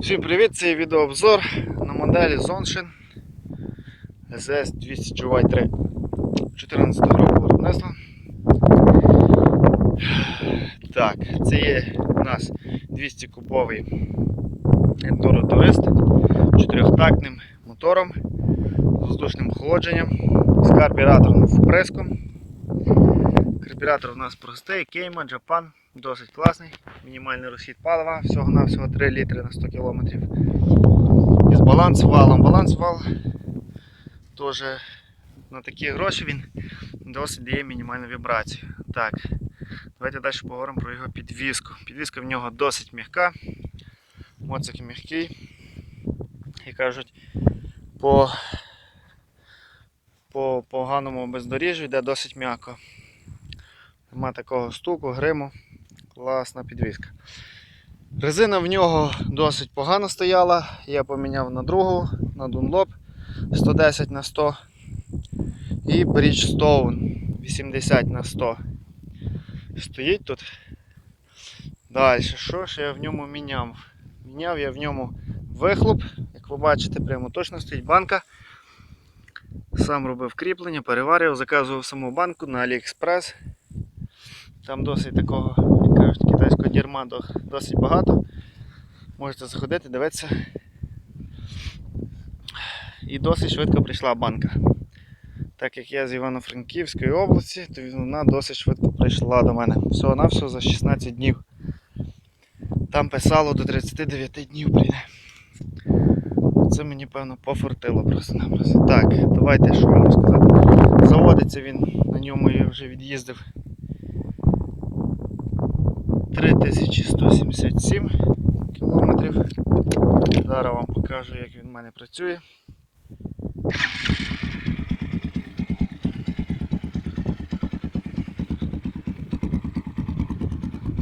Всім привіт! Це відеообзор на моделі Zonshin SS 200 GY3 14 року виробництва. Так, це є у нас 200 кубовий Enduro Tourist з чотирьохтактним мотором, з воздушним охолодженням, з карбюраторним вприском. Карбюратор у нас простий, Кейма, Japan, досить класний, мінімальний розхід палива, всього-навсього 3 літри на 100 км. І з балансвалом. Балансвал теж на такі гроші він досить дає мінімальну вібрацію. Так, давайте далі поговоримо про його підвіску. Підвіска в нього досить м'яка, моцик м'який. І кажуть, по, по поганому бездоріжжю йде досить м'яко. Нема такого стуку, гриму. Класна підвіска. Резина в нього досить погано стояла. Я поміняв на другу, на Dunlop 110 на 100 і Bridgestone 80 на 100. Стоїть тут. Далі, що ж я в ньому міняв? Міняв я в ньому вихлоп, як ви бачите, прямо точно стоїть банка. Сам робив кріплення, переварював, заказував саму банку на AliExpress. Там досить такого, як кажуть, китайського дерма досить багато. Можете заходити, дивитися. І досить швидко прийшла банка. Так як я з Івано-Франківської області, то вона досить швидко прийшла до мене. Всього-навсього за 16 днів. Там писало до 39 днів прийде. Це мені, певно, пофортило просто-напросто. Так, давайте що вам сказати. Заводиться він, на ньому я вже від'їздив 3177 кілометрів. Зараз вам покажу, як він в мене працює.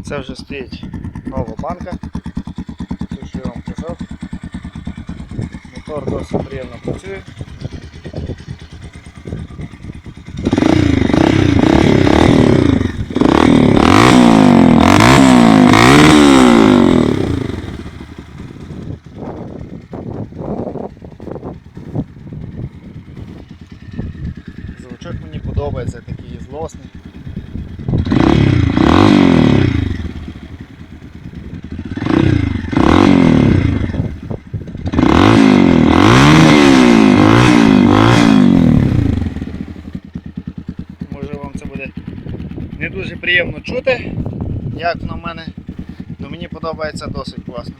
Це вже стоїть нова банка. Те, що я вам казав. Мотор досить приємно працює. Подобається, такий злосний. Може вам це буде не дуже приємно чути, як в мене, але мені подобається досить класно.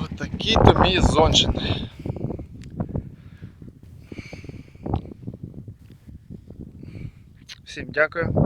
Отакий то мій. Всім дякую.